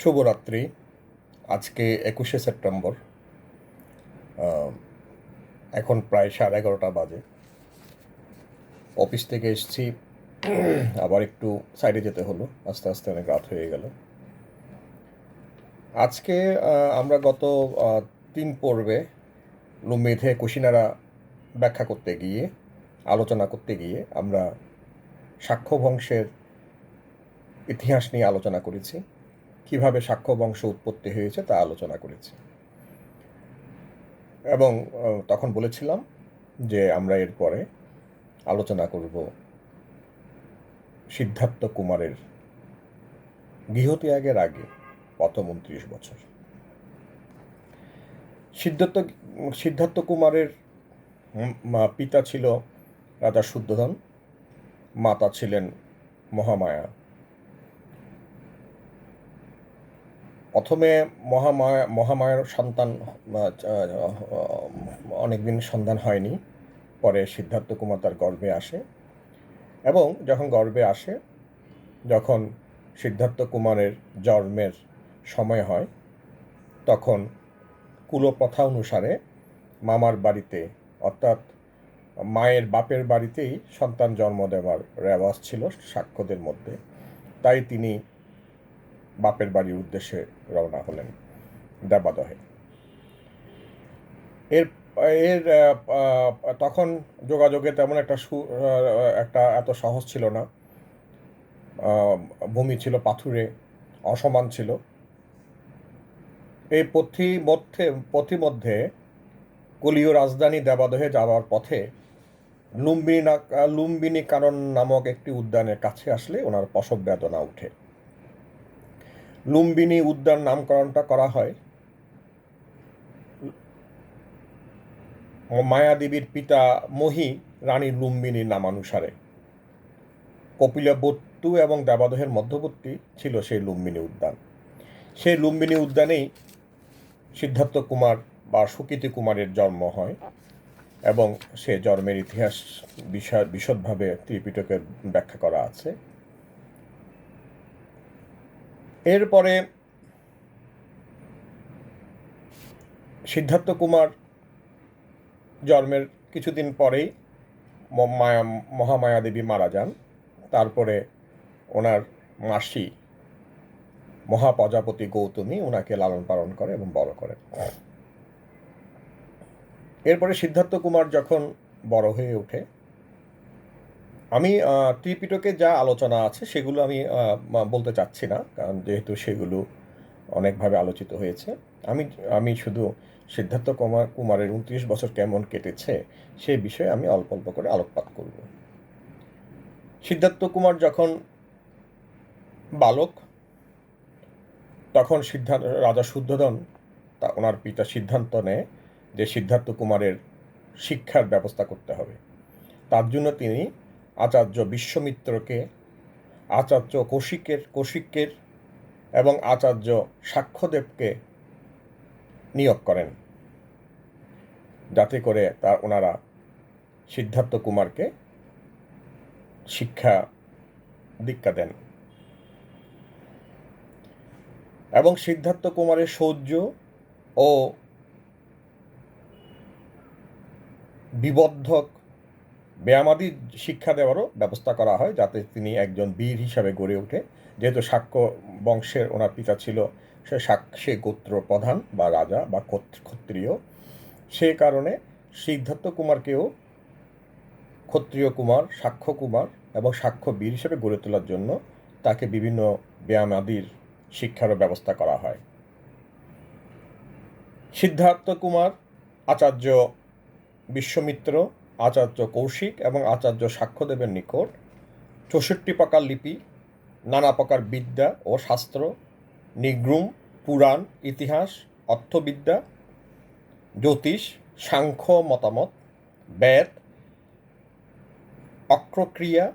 শুভরাত্রি। আজকে একুশে সেপ্টেম্বর এখন প্রায় সাড়ে এগারোটা বাজে। অফিস থেকে এসছি, আবার একটু সাইডে যেতে হলো, আস্তে আস্তে অনেক রাত হয়ে গেল। আজকে আমরা গত তিন পর্বে মেধে কুশিনারা ব্যাখ্যা করতে গিয়ে, আলোচনা করতে গিয়ে আমরা সাক্ষ্য বংশের ইতিহাস নিয়ে আলোচনা করেছি। কীভাবে সাক্ষ্য বংশ উৎপত্তি হয়েছে তা আলোচনা করেছি। এবং তখন বলেছিলাম যে আমরা এরপরে আলোচনা করব সিদ্ধার্থ কুমারের গৃহত্যাগের আগে প্রথম উনত্রিশ বছর। সিদ্ধার্থ সিদ্ধার্থ কুমারের পিতা ছিল রাজা শুদ্ধধন, মাতা ছিলেন মহামায়া। প্রথমে মহামায়া, মহামায়ার সন্তান অনেকদিন সন্তান হয়নি। পরে সিদ্ধার্থ কুমার তার গর্ভে আসে এবং যখন গর্বে আসে, যখন সিদ্ধার্থ কুমারের জন্মের সময় হয়, তখন কুলপ্রথা অনুসারে মামার বাড়িতে, অর্থাৎ মায়ের বাপের বাড়িতেই সন্তান জন্ম দেওয়ার রেওয়াজ ছিল সাক্ষ্যদের মধ্যে। তাই তিনি বাপের বাড়ির উদ্দেশ্যে রওনা হলেন দেবাদহে। এর এর তখন যোগাযোগে তেমন একটা সু একটা এত সহজ ছিল না। ভূমি ছিল পাথুরে, অসমান ছিল। এই পথি মধ্যে পথিমধ্যে কলীয় রাজধানী দেবাদহে যাওয়ার পথে লুম্বিনী লুম্বিনী কানন নামক একটি উদ্যানের কাছে আসলে ওনার পশব বেদনা উঠে। লুম্বিনী উদ্যান নামকরণটা করা হয়। মায়াদেবীর পিতা মহি রানী লুম্বিনীর নামানুসারে। কপিলবস্তু এবং দেবাদহের মধ্যবর্তী ছিল সেই লুম্বিনী উদ্যান। সেই লুম্বিনী উদ্যানেই সিদ্ধার্থ কুমার বা সুকৃতি কুমারের জন্ম হয় এবং সে জন্মের ইতিহাস বিষয় বিশদভাবে ত্রিপিটকের ব্যাখ্যা করা আছে। এরপরে সিদ্ধার্থ কুমার জন্মের কিছুদিন পরেই মায়া, মহামায়া দেবী মারা যান। তারপরে ওনার মাসি মহাপ্রজাপতি গৌতমী ওনাকে লালন পালন করে এবং বড় করেন। এরপরে সিদ্ধার্থ কুমার যখন বড় হয়ে ওঠে আমি ত্রিপিটকে যা আলোচনা আছে সেগুলো আমি বলতে চাচ্ছি না, কারণ যেহেতু সেগুলো অনেকভাবে আলোচিত হয়েছে। আমি আমি শুধু সিদ্ধার্থ কুমার, কুমারের উনত্রিশ বছর কেমন কেটেছে সেই বিষয়ে আমি অল্প অল্প করে আলোকপাত করব। সিদ্ধার্থ কুমার যখন বালক, তখন সিদ্ধান্ত রাজা শুদ্ধোধন তা ওনার পিতা সিদ্ধান্ত নেয় যে সিদ্ধার্থ কুমারের শিক্ষার ব্যবস্থা করতে হবে। তার জন্য তিনি আচার্য বিশ্বমিত্রকে, আচার্য কৌশিকের কৌশিকের এবং আচার্য সাক্ষ্যদেবকে নিয়োগ করেন, যাতে করে তার ওনারা সিদ্ধার্থ কুমারকে শিক্ষা দীক্ষা দেন। এবং সিদ্ধার্থ কুমারের শৌর্য ও বিবদ্ধক ব্যায়ামাদি শিক্ষা দেওয়ারও ব্যবস্থা করা হয় যাতে তিনি একজন বীর হিসাবে গড়ে ওঠে। যেহেতু শাক্য বংশের ওনার পিতা ছিল সে সাক্ষী গোত্র প্রধান বা রাজা বা ক্ষত- ক্ষত্রিয়। সে কারণে সিদ্ধার্থ কুমারকেও ক্ষত্রিয় কুমার, সাক্ষ্য কুমার এবং সাক্ষ্য বীর হিসেবে গড়ে তোলার জন্য তাকে বিভিন্ন ব্যায়ামাদির শিক্ষারও ব্যবস্থা করা হয়। সিদ্ধার্থ কুমার, আচার্য বিশ্বমিত্র আচার্য কৌশিক এবং আচার্য সাক্ষ্যদেবের নিকট চৌষট্টি প্রকার লিপি, নানা প্রকার বিদ্যা ও শাস্ত্র, নিগ্রুম, পুরাণ, ইতিহাস, অর্থবিদ্যা, জ্যোতিষ, সাংখ্য, মতামত, বেদ, অক্রক্রিয়া,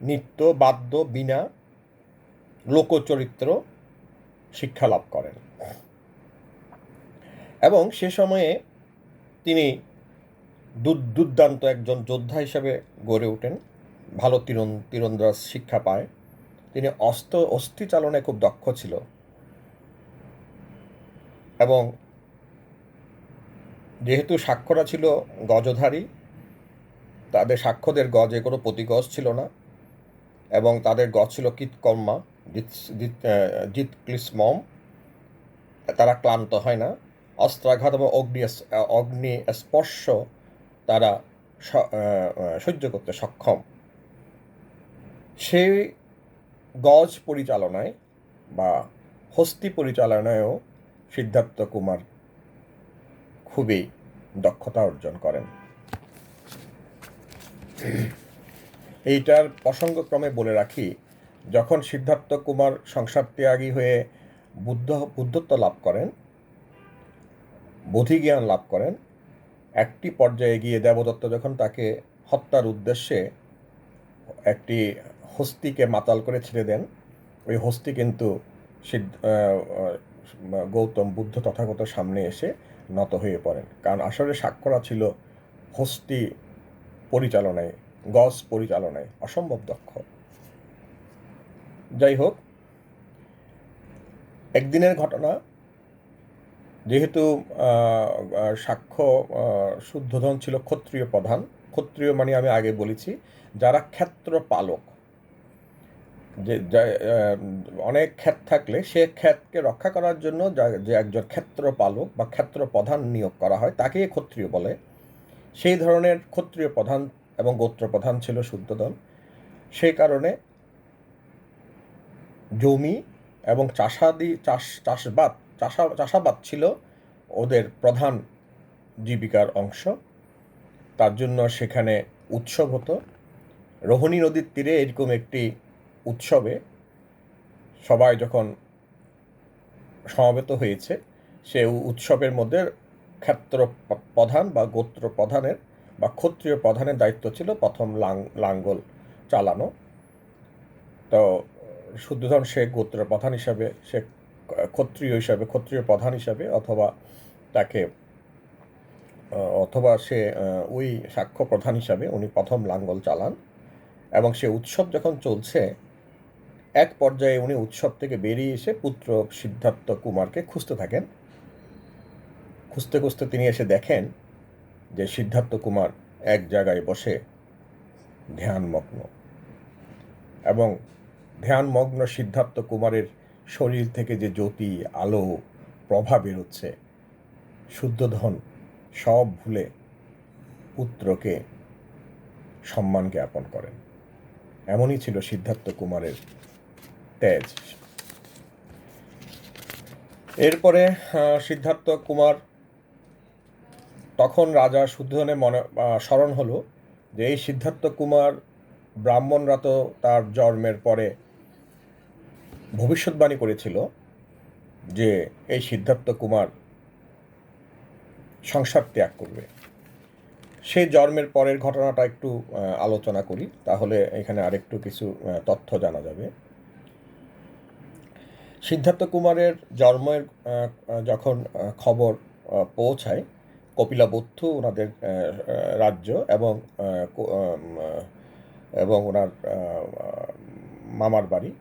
নৃত্য, বাদ্য বিনা লোকচরিত্র শিক্ষা লাভ করেন। এবং সে সময়ে তিনি দুর্দান্ত একজন যোদ্ধা হিসেবে গড়ে ওঠেন, ভালো তীরন, তীরন্দাজ শিক্ষা পায়। তিনি অস্ত্র অস্থি চালনায় খুব দক্ষ ছিল। এবং যেহেতু সাক্ষরা ছিল গজধারী, তাদের সাক্ষ্যদের গজে কোনো প্রতিগজ ছিল না। এবং তাদের গজ ছিল কীটকর্মা জিত ক্লিসমম তারা ক্লান্ত হয় না। অস্ত্রাঘাত এবং অগ্নি অগ্নি স্পর্শ তারা সহ্য করতে সক্ষম। সেই গজ পরিচালনায় বা হস্তি পরিচালনায়ও সিদ্ধার্থ কুমার খুবই দক্ষতা অর্জন করেন। এইটার প্রসঙ্গক্রমে বলে রাখি, যখন সিদ্ধার্থ কুমার সংসার ত্যাগী হয়ে বুদ্ধ, বুদ্ধত্ব লাভ করেন, বোধিজ্ঞান লাভ করেন একটি পর্যায়ে গিয়ে দেবদত্ত যখন তাকে হত্যার উদ্দেশ্যে একটি হস্তিকে মাতাল করে ছেড়ে দেন, ওই হস্তি কিন্তু গৌতম বুদ্ধ তথাগত সামনে এসে নত হয়ে পড়েন। কারণ আসলে সাক্ষরা ছিল হস্তি পরিচালনায়, গজ পরিচালনায়, অসম্ভব দক্ষ। যাই হোক, একদিনের ঘটনা যেহেতু সাক্ষ্য শুদ্ধধন ছিল ক্ষত্রিয় প্রধান। ক্ষত্রিয় মানে আমি আগে বলেছি, যারা ক্ষেত্র পালক। যে অনেক ক্ষেত থাকলে সে ক্ষেতকে রক্ষা করার জন্য যে একজন ক্ষেত্র পালক বা ক্ষেত্র প্রধান নিয়োগ করা হয়, তাকেই ক্ষত্রিয় বলে। সেই ধরনের ক্ষত্রিয় প্রধান এবং গোত্র প্রধান ছিল শুদ্ধদন সেই কারণে জমি এবং চাষাদি, চাষ, চাষবাদ চাষা, চাষাবাদ ছিল ওদের প্রধান জীবিকার অংশ। তার জন্য সেখানে উৎসব হতো। রোহিণী নদীর তীরে এরকম একটি উৎসবে সবাই যখন সমাবেত হয়েছে, সে উৎসবের মধ্যে ক্ষেত্র প্রধান বা গোত্র প্রধানের বা ক্ষত্রিয় প্রধানের দায়িত্ব ছিল প্রথম লাং, লাঙ্গল চালানো। তো শুদ্ধধন সে গোত্র প্রধান হিসাবে সে ক্ষত্রিয় হিসাবে, ক্ষত্রিয় প্রধান হিসাবে অথবা তাকে অথবা সে ওই সাক্ষ্য প্রধান হিসাবে উনি প্রথম লাঙ্গল চালান এবং সে উৎসব যখন চলছে, এক পর্যায়ে উনি উৎসব থেকে বেরিয়ে এসে পুত্র সিদ্ধার্থ কুমারকে খুঁজতে থাকেন। খুঁজতে খুঁজতে তিনি এসে দেখেন যে সিদ্ধার্থ কুমার এক জায়গায় বসে ধ্যানমগ্ন এবং ধ্যানমগ্ন সিদ্ধার্থ কুমারের শরীর থেকে যে জ্যোতি, আলো, প্রভা বেরোচ্ছে শুদ্ধধন সব ভুলে পুত্রকে সম্মান জ্ঞাপন করেন। এমনই ছিল সিদ্ধার্থ কুমারের তেজ। এরপরে সিদ্ধার্থ কুমার তখন রাজা শুদ্ধনে মনে স্মরণ হলো যে এই সিদ্ধার্থ কুমার ব্রাহ্মণরা তো তার জন্মের পরে ভবিষ্যৎবাণী করেছিল যে এই সিদ্ধার্থ কুমার সংসার ত্যাগ করবে। সেই জন্মের পরের ঘটনাটা একটু আলোচনা করি, তাহলে এখানে আরেকটু কিছু তথ্য জানা যাবে। সিদ্ধার্থ কুমারের জন্মের যখন খবর পৌঁছায়, কপিলা কপিলাবদ্ধ ওনাদের রাজ্য এবং এবং ওনার মামার বাড়ি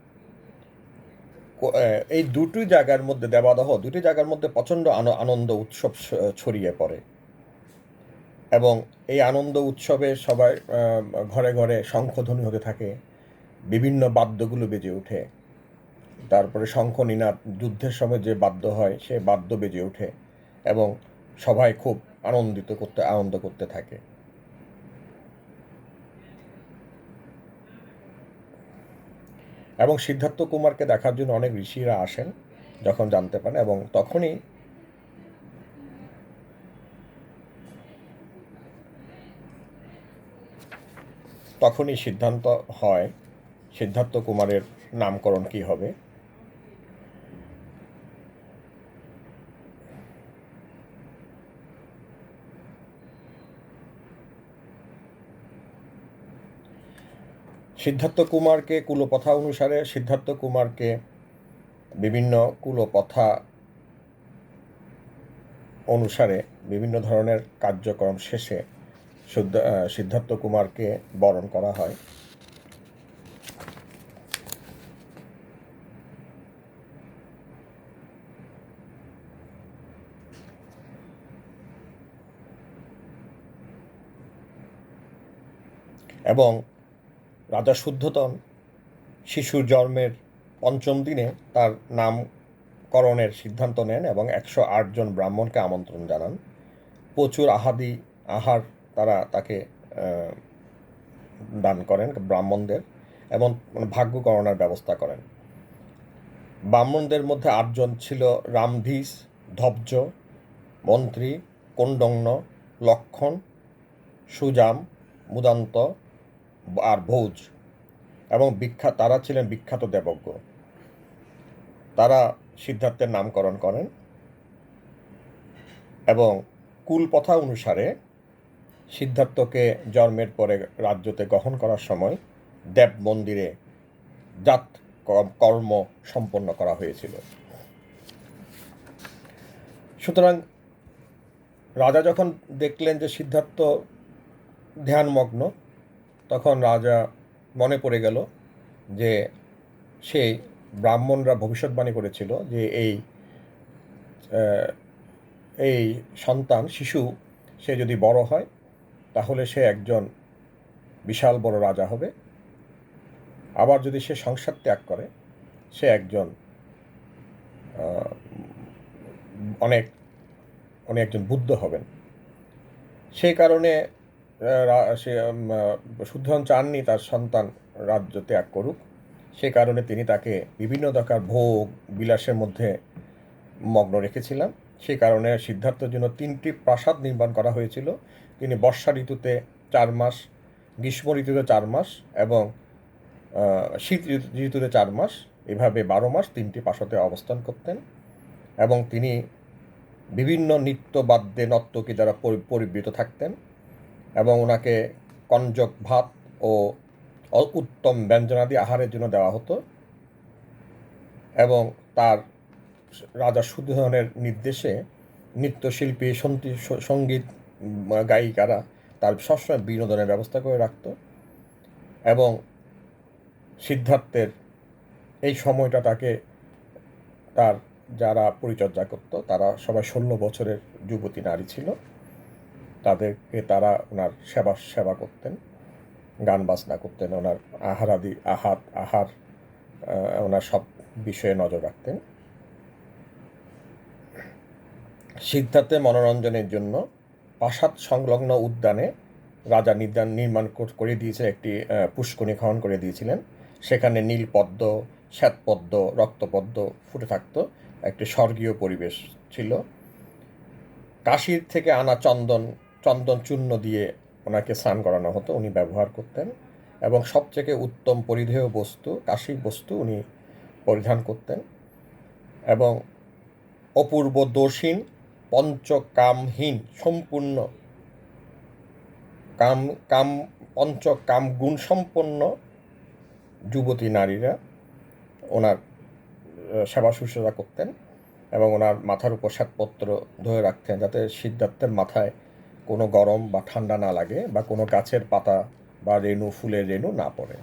এই দুটি জায়গার মধ্যে দেবাদহ, দুটি জায়গার মধ্যে প্রচণ্ড আনন্দ উৎসব ছড়িয়ে পড়ে। এবং এই আনন্দ উৎসবে সবাই ঘরে ঘরে শঙ্খধ্বনি হতে থাকে, বিভিন্ন বাদ্যগুলো বেজে ওঠে। তারপরে শঙ্খ নিনাদ, যুদ্ধের সময় যে বাদ্য হয়, সে বাদ্য বেজে ওঠে এবং সবাই খুব আনন্দিত করতে, আনন্দ করতে থাকে। এবং সিদ্ধার্থ কুমারকে দেখার জন্য অনেক ঋষিরা আসেন যখন জানতে পারেন এবং তখনই তখনই সিদ্ধান্ত হয় সিদ্ধার্থ কুমারের নামকরণ কি হবে। সিদ্ধার্থ কুমারকে কুলপথা অনুসারে, সিদ্ধার্থ কুমারকে বিভিন্ন কুলপথা অনুসারে বিভিন্ন ধরনের কার্যক্রম শেষে সিদ্ধার্থ কুমারকে বরণ করা হয়। এবং রাজা শুদ্ধতন শিশুর জন্মের পঞ্চম দিনে তার নামকরণের সিদ্ধান্ত নেন এবং একশো জন ব্রাহ্মণকে আমন্ত্রণ জানান। প্রচুর আহাদি, আহার তারা তাকে দান করেন ব্রাহ্মণদের এবং ভাগ্য গণনার ব্যবস্থা করেন। ব্রাহ্মণদের মধ্যে আটজন ছিল রামধীস ধব্জ মন্ত্রী কোণ্ডন্য লক্ষণ, সুজাম, মুদান্ত আর ভৌজ। এবং বিখ্যাত, তারা ছিলেন বিখ্যাত দেবজ্ঞ। তারা সিদ্ধার্থের নামকরণ করেন এবং কুলপথা অনুসারে সিদ্ধার্থকে জন্মের পরে রাজ্যতে গ্রহণ করার সময় দেব মন্দিরে জাত কর্ম সম্পন্ন করা হয়েছিল। সুতরাং রাজা যখন দেখলেন যে সিদ্ধার্থ ধ্যানমগ্ন তখন রাজা মনে পড়ে গেল যে সেই ব্রাহ্মণরা ভবিষ্যৎবাণী করেছিল যে এই এই সন্তান, শিশু, সে যদি বড় হয়, তাহলে সে একজন বিশাল বড় রাজা হবে। আবার যদি সে সংসার ত্যাগ করে, সে একজন অনেক অনেক একজন বুদ্ধ হবেন। সেই কারণে সে শুদ্ধন চাননি তার সন্তান রাজ্য ত্যাগ করুক। সে কারণে তিনি তাকে বিভিন্ন দরকার ভোগ, বিলাসের মধ্যে মগ্ন রেখেছিলাম সেই কারণে সিদ্ধার্থের জন্য তিনটি প্রাসাদ নির্মাণ করা হয়েছিল। তিনি বর্ষা ঋতুতে চার মাস, গ্রীষ্ম ঋতুতে চার মাস এবং শীত ঋতুতে চার মাস, এভাবে বারো মাস তিনটি প্রাসাদে অবস্থান করতেন এবং তিনি বিভিন্ন নৃত্যবাদ্যে নর্তকী দ্বারা পরি- পরিবৃত থাকতেন। এবং ওনাকে কঞ্জক ভাত ও উত্তম ব্যঞ্জনাদি আহারের জন্য দেওয়া হতো এবং তার রাজা সুধনের নির্দেশে নৃত্যশিল্পী সন্তি- সংগীত গায়িকারা তার সবসময় বিনোদনের ব্যবস্থা করে রাখত এবং সিদ্ধার্থের এই সময়টা তাকে তার যারা পরিচর্যা করত, তারা সবাই ষোলো বছরের যুবতী নারী ছিল। তাদেরকে তারা ওনার সেবা সেবা করতেন গান বাজনা করতেন ওনার আহার আদি আহার আহার ওনার সব বিষয়ে নজর রাখতেন। সিদ্ধার্থে মনোরঞ্জনের জন্য প্রাসাদ সংলগ্ন উদ্যানে রাজা নির্দান নির্মাণ করে দিয়েছে একটি আহ, পুষ্করণী খনন করে দিয়েছিলেন। সেখানে নীলপদ্ম শ্বেতপদ্ম রক্তপদ্ম ফুটে থাকতো। একটি স্বর্গীয় পরিবেশ ছিল। কাশির থেকে আনা চন্দন চন্দন চূর্ণ দিয়ে ওনাকে স্নান করানো হতো, উনি ব্যবহার করতেন। এবং সবথেকে উত্তম পরিধেয় বস্তু, কাশির বস্তু উনি পরিধান করতেন। এবং অপূর্ব দোষীন পঞ্চকামহীন, সম্পূর্ণ কাম কাম পঞ্চ কাম গুণ সম্পন্ন যুবতী নারীরা ওনার সেবা শুশ্রূষা করতেন এবং ওনার মাথার উপর শ্বেতপত্র ধরে রাখতেন যাতে সিদ্ধার্থের মাথায় কোনো গরম বা ঠান্ডা না লাগে বা কোনো গাছের পাতা বা রেণু, ফুলের রেণু না পড়ে।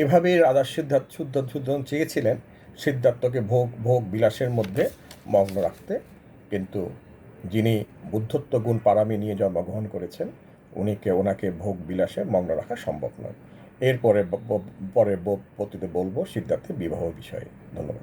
এভাবেই রাজা সিদ্ধার্থ, শুদ্ধ চেয়েছিলেন সিদ্ধার্থকে ভোগ ভোগ বিলাসের মধ্যে মগ্ন রাখতে। কিন্তু যিনি বুদ্ধত্ব গুণ পারামি নিয়ে জন্মগ্রহণ করেছেন উনিকে ওনাকে ভোগ বিলাসে মগ্ন রাখা সম্ভব নয়। এরপরে পরে পতিতে বলব সিদ্ধার্থের বিবাহ বিষয়ে। ধন্যবাদ।